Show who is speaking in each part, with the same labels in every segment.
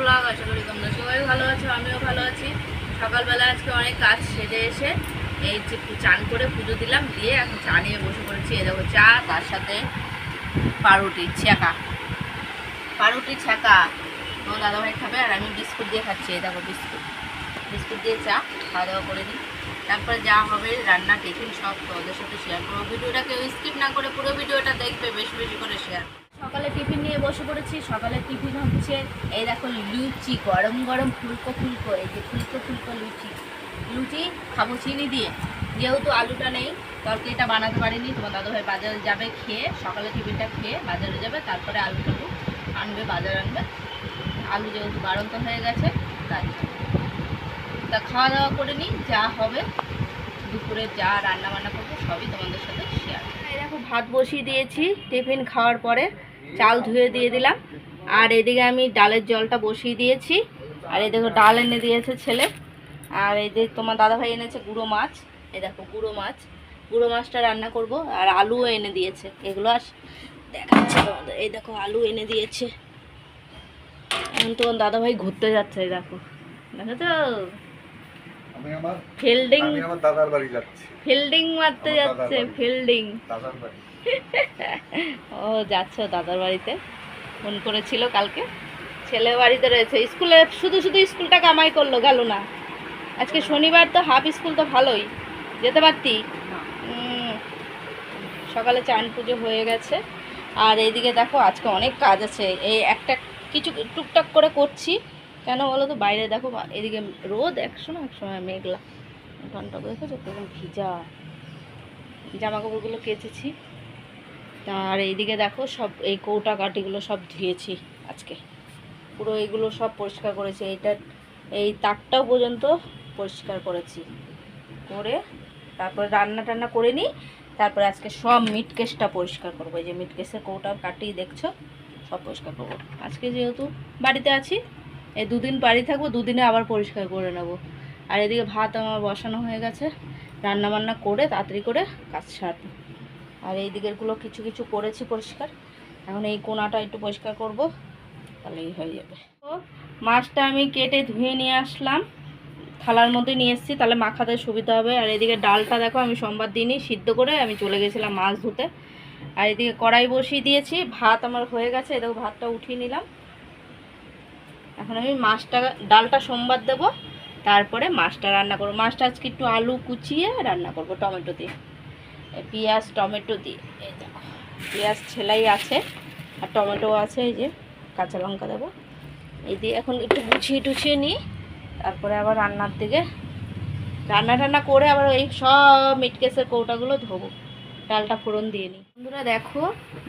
Speaker 1: Blog আশা করি তোমরা সবাই ভালো আছো, আমিও ভালো আছি। সকালবেলা আজকে অনেক কাজ সেরে এসে এই যে চান করে পুজো দিলাম, দিয়ে এখন চা নিয়ে বসে পড়েছি। এ দেখো চা, তার সাথে পাউরুটি, ছ্যাঁকা। পাউরুটি, ছ্যাঁকা। তোমার দাদাভাই খাবে আর আমি বিস্কুট দিয়ে খাচ্ছি এ দেখো বিস্কুট। বিস্কুট দিয়ে চা, খাওয়া দাওয়া করে দিই তারপরে যা হবে, রান্না, টিফিন সব তোমাদের সাথে শেয়ার করব। ভিডিওটা কেউ স্কিপ না করে পুরো ভিডিওটা দেখবে, বেশি বেশি করে শেয়ার সকালে টিফিন নিয়ে বসে পড়েছি, সকালে টিফিন হচ্ছে এই দেখো লুচি, গরম গরম ফুলকো ফুলকো, এই যে ফুলকো ফুলকো লুচি। লুচি খাব চিনি দিয়ে, যেহেতু আলুটা নেই, তরকারিটা বানাতে পারিনি, তোমার দাদাভাই বাজারে যাবে খেয়ে, সকালে টিফিনটা খেয়ে বাজারে যাবে, তারপরে আলু টালু আনবে, বাজার আনবে। আলু যেহেতু বাড়ন্ত হয়ে গেছে, তাই। তা খাওয়া দাওয়া করে নিই, যা হবে, দুপুরে যা রান্না বান্না করব, সবই তোমাদের সাথে শেয়ার দেখো ভাত বসিয়ে দিয়েছি, টিফিন খাওয়ার পরে। চাল ধুয়ে দিয়ে দিলাম। আর এদিকে আমি ডালের জলটা বসিয়ে দিয়েছি। আর এই দেখো ডাল এনে দিয়েছে ছেলে। আর এই যে তোমার দাদাভাই এনেছে গুঁড়ো মাছ। এই দেখো গুঁড়ো মাছ। গুঁড়ো মাছটা রান্না করব। আর আলুও এনে দিয়েছে। এগুলো আর দেখাচ্ছে তোমাদের। এই দেখো আলু এনে দিয়েছে। এখন তোমার দাদাভাই ঘুরতে যাচ্ছে এই দেখো। দেখো তো ফিল্ডিং
Speaker 2: আমি আমার দাদার বাড়ি যাচ্ছি।
Speaker 1: ফিল্ডিং মারতে যাচ্ছে ফিল্ডিং।
Speaker 2: দাদার বাড়ি।
Speaker 1: ও যাচ্ছে দাদার বাড়িতে। ফোন করেছিল কালকে। ছেলে বাড়িতে রয়েছে। স্কুলে শুধু শুধু স্কুলটা কামাই করল গেল না। আজকে শনিবার তো হাফ স্কুল তো ভালোই। যেতে পারতি? সকালে চান পুজো হয়ে গেছে। আর এইদিকে দেখো আজকে অনেক কাজ আছে। এই একটা কিছু টুকটাক করে করছি। কেন বলো তো? বাইরে দেখো এদিকে রোদ একসময় একসময় মেঘলা। ঘণ্টা দেখেছ? তখন ভিজা। জামা কাপড়গুলো কেচেছি। আর এইদিকে দেখো সব এই কৌটা কাটিগুলো সব ধুয়েছি আজকে। পুরো এইগুলো সব পরিষ্কার করেছি। এইটা, এই তাকটাও পর্যন্ত পরিষ্কার করেছি। করে তারপরে রান্না টান্না করে নিই। তারপরে আজকে সব মিট কেসটা পরিষ্কার করব। এই যে মিট কেসের কৌটা কাটি দেখছ? সব পরিষ্কার করব। আজকে যেহেতু বাড়িতে আছি, এই দুদিন বাড়ি থাকব, দুদিনে আবার পরিষ্কার করে নেব। আর এদিকে ভাত আমার বসানো হয়ে গেছে। রান্না বান্না করে তাড়াতাড়ি করে কাজ সারবো। আর এই দিকেরগুলো কিছু কিছু করেছি পরিষ্কার। এখন এই কোনাটা একটু পরিষ্কার করব, তাহলেই হয়ে যাবে। তো মাছটা আমি কেটে ধুয়ে নিয়ে আসলাম, থালার মধ্যে নিয়ে এসেছি, তাহলে মাখাতে সুবিধা হবে। আর এদিকে ডালটা দেখো, আমি সোমবার দিনই সিদ্ধ করে আমি চলে গেছিলাম মাছ ধুতে। আর এদিকে কড়াই বসিয়ে দিয়েছি, ভাত আমার হয়ে গেছে এই দেখো ভাতটা উঠিয়ে নিলাম। এখন আমি মাছটা, ডালটা সোমবার দেবো, তারপরে মাছটা রান্না করব। মাছটা আজকে একটু আলু কুচিয়ে রান্না করব টমেটো দিয়ে। পেঁয়াজ, টমেটো দিয়ে এই পেঁয়াজ ছেলাই আছে, আর টমেটো আছে, এই যে কাঁচা লঙ্কা দেবো। এই দিয়ে এখন একটু গুছিয়ে টুছিয়ে নিই, তারপরে আবার রান্নার দিকে। রান্না টান্না করে আবার এই সব মিটকেসের কৌটাগুলো ধোবো। ডালটা ফোড়ন দিয়ে নিই। বন্ধুরা দেখো,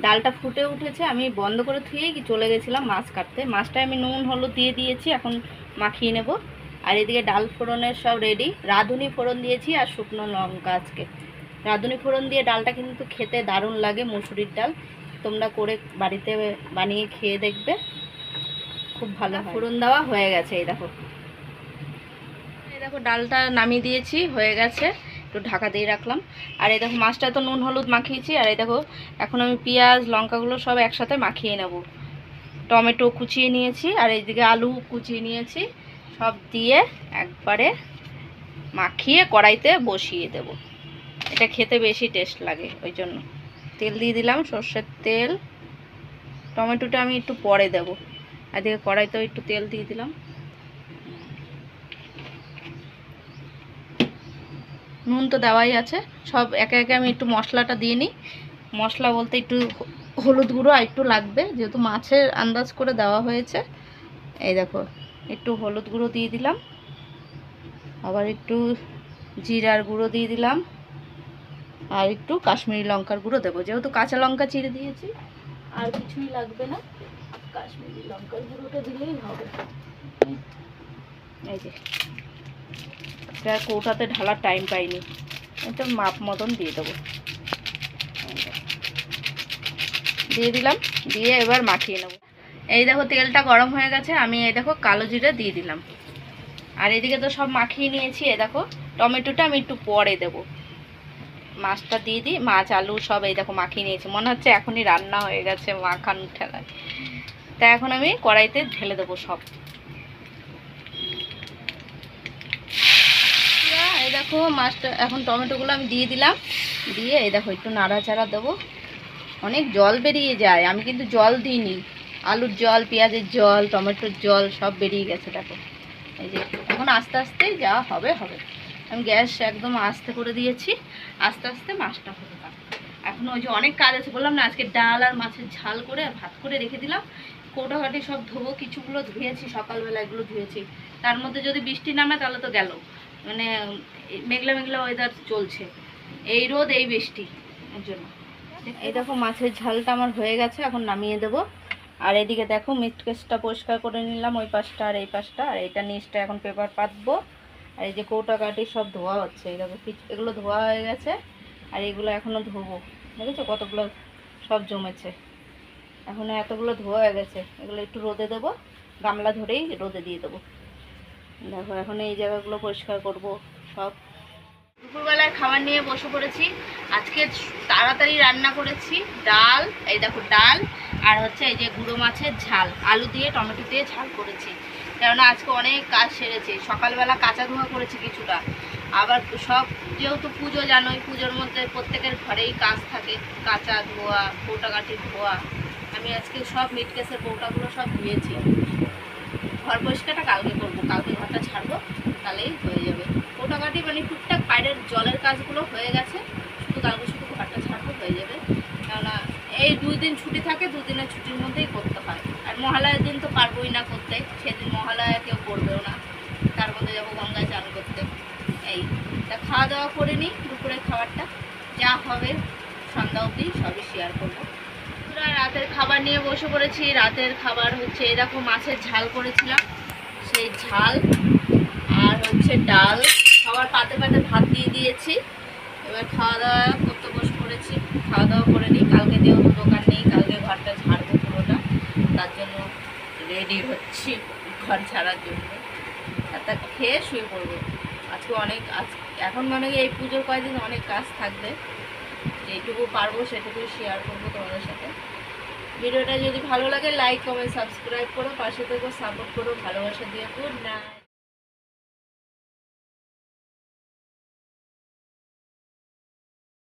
Speaker 1: ডালটা ফুটে উঠেছে, আমি বন্ধ করে ধুয়েই কি চলে গেছিলাম মাছ কাটতে। মাছটা আমি নুন, হলুদ দিয়ে দিয়েছি, এখন মাখিয়ে নেব। আর এদিকে ডাল ফোড়নের সব রেডি রাঁধুনি ফোড়ন দিয়েছি আর শুকনো লঙ্কা আজকে। রাঁধুনি ফোড়ন দিয়ে ডালটা কিন্তু খেতে দারুণ লাগে মুসুরির ডাল। তোমরা করে বাড়িতে বানিয়ে খেয়ে দেখবে। খুব ভালো ফোড়ন দেওয়া হয়ে গেছে এই দেখো। এই দেখো ডালটা নামিয়ে দিয়েছি হয়ে গেছে। একটু ঢাকা দিয়ে রাখলাম। আর এই দেখো মাছটা তো নুন হলুদ মাখিয়েছি। আর এই দেখো এখন আমি পেঁয়াজ লঙ্কাগুলো সব একসাথে মাখিয়ে নেব। টমেটো কুচিয়ে নিয়েছি আর এইদিকে আলু কুচিয়ে নিয়েছি। সব দিয়ে একবারে মাখিয়ে কড়াইতে বসিয়ে দেব। এটা খেতে বেশি টেস্ট লাগে, ওই জন্য। তেল দিয়ে দিলাম, সর্ষের তেল। টমেটোটা আমি একটু পরে দেব। এদিকে কড়াইতেও একটু তেল দিয়ে দিলাম। নুন তো দেওয়াই আছে। সব একে একে আমি একটু মশলাটা দিয়ে নিই। মশলা বলতে একটু হলুদ গুঁড়ো আর একটু লাগবে, যেহেতু মাছের আন্দাজ করে দেওয়া হয়েছে। এই দেখো, একটু হলুদ গুঁড়ো দিয়ে দিলাম। আবার একটু জিরার গুঁড়ো দিয়ে দিলাম। আর একটু কাশ্মীরি লঙ্কার গুঁড়ো দেবো। যেহেতু কাঁচা লঙ্কা চিড়ে দিয়েছি, আর কিছুই লাগবে না। কাশ্মীরি লঙ্কার গুঁড়োটা দিলেই হবে। এই যে। এটা কৌটাতে ঢালার টাইম পাইনি। এটা মাপ মতন দিয়ে দেবো। দিয়ে দিলাম, দিয়ে এবার মাখিয়ে নেব। এই দেখো, তেলটা গরম হয়ে গেছে, আমি এই দেখো কালো জিরে দিয়ে দিলাম। আর এদিকে তো সব মাখিয়ে নিয়েছি এ দেখো, টমেটোটা আমি একটু পরে দেব। মাছটা দিয়ে দিই, মাছ, আলু সব এই দেখো মাখিয়ে নিয়েছি। মনে হচ্ছে এখনই রান্না হয়ে গেছে মাখানো ঠেলায়। তা এখন আমি কড়াইতে ঢেলে দেবো সব। এই দেখো মাছটা, এখন টমেটোগুলো আমি দিয়ে দিলাম। দিয়ে এই দেখো একটু নাড়াচাড়া দেবো। অনেক জল বেরিয়ে যায়, আমি কিন্তু জল দিইনি। আলুর জল, পেঁয়াজের জল, টমেটোর জল সব বেরিয়ে গেছে, দেখো। এই যে, এখন আস্তে আস্তে যা হবে হবে। আমি গ্যাস একদম আস্তে করে দিয়েছি। আস্তে আস্তে মাছটা হবে এখন ওই যে অনেক কাজ আছে, বললাম না, আজকে ডাল আর মাছের ঝাল করে আর ভাত করে রেখে দিলাম। কৌটাঘাটি সব ধোবো, কিছুগুলো ধুয়েছি, সকালবেলা এগুলো ধুয়েছি। তার মধ্যে যদি বৃষ্টি নামে তাহলে তো গেল। মানে মেঘলা মেঘলা ওয়েদার চলছে। এই রোদ, এই বৃষ্টি, এর জন্য। এই দেখো মাছের ঝালটা আমার হয়ে গেছে, এখন নামিয়ে দেবো। আর এদিকে দেখো মিট কেসটা পরিষ্কার করে নিলাম, ওই পাশটা আর এই পাশটা। আর এইটা নিচটা এখন পেপার পাতবো। আর এই যে কৌটা কাটি সব ধোয়া হচ্ছে, এই দেখো কিছু, এগুলো ধোয়া হয়ে গেছে, আর এগুলো এখনও ধোবো। দেখেছ কতগুলো সব জমেছে? এখনও এতগুলো ধোয়া হয়ে গেছে, এগুলো একটু রোদে দেবো, গামলা ধরেই রোদে দিয়ে দেবো। দেখো এখন এই জায়গাগুলো পরিষ্কার করব সব। দুপুরবেলায় খাবার নিয়ে বসে পড়েছি, আজকে তাড়াতাড়ি রান্না করেছি, ডাল, এই দেখো ডাল, আর হচ্ছে এই যে গুঁড়ো মাছের ঝাল, আলু দিয়ে, টমেটো দিয়ে ঝাল করেছি। কেননা আজকে অনেক কাজ সেরেছে। সকালবেলা কাঁচা ধোয়া করেছি কিছুটা। আবার সব যেহেতু পুজো জানোই, পুজোর মধ্যে প্রত্যেকের ঘরেই কাজ থাকে। কাঁচা ধোয়া কৌটাকাটি ধোয়া। আমি আজকে সব মিট কেসের কৌটাগুলো সব ধুয়েছি। ঘর পরিষ্কারটা কালকে করব। কালকে ঘরটা ছাড়বো, তাহলেই হয়ে যাবে। কোটাকাটি মানে টুকটাক বাইরের জলের কাজগুলো হয়ে গেছে। শুধু কালকে শুধু ঘরটা ছাড়বো, হয়ে যাবে। কেননা এই দুই দিন ছুটি থাকে দুদিনের ছুটির মধ্যেই করতে হয়। মহালয়ার দিন তো পারবোই না করতে, সেদিন মহালয়া কেউ করবেও না। তার মধ্যে যাব গঙ্গায় চান করতে। এই, তা খাওয়া দাওয়া করে নিই দুপুরের খাবারটা। যা হবে সন্ধ্যা অবধি সবই শেয়ার করব। রাতের খাবার নিয়ে বসে পড়েছি। রাতের খাবার হচ্ছে এরকম মাছের ঝাল করেছিলাম। সেই ঝাল আর হচ্ছে ডাল। খাবার পাতে পাতে ভাত দিয়ে দিয়েছি। এবার খাওয়া দাওয়া করতে বসে পড়েছি। খাওয়া দাওয়া করে নিই। কালকে যেহেতু দোকান নেই, কালকে ঘরটা ঝাড়বো পুরোটা তার জন্য রেডি হচ্ছি ঘর ছাড়ার জন্য। একটা খেয়ে শুয়ে পড়ব। আজকে অনেক, আজ, এখন মানে এই পুজোর কয়েকদিন অনেক কাজ থাকবে। যেটুকু পারব সেটুকু শেয়ার করব তোমাদের সাথে। ভিডিওটা যদি ভালো লাগে লাইক কমেন্ট সাবস্ক্রাইব করো, পাশে থেকেও সাপোর্ট করো, ভালোবাসা দিয়ে গুড নাইট